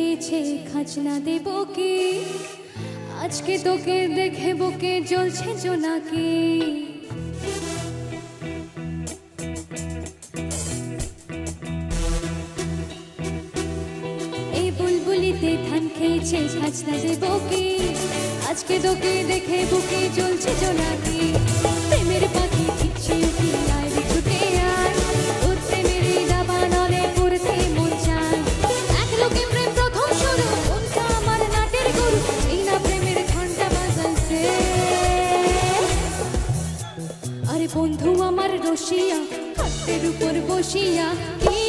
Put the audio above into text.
খেয়েছে খাজনা দেব কি? আজকে তোকে দেখে বুকে জ্বলছে জোনাকি। এই বুলবুলিতে ধান খেয়েছে, খাজনা দেব কি? আজকে তোকে দেখে বুকে জ্বলছে জোনাকি। আরে বন্ধু আমার রসিয়া খাটের উপর বসিয়া কি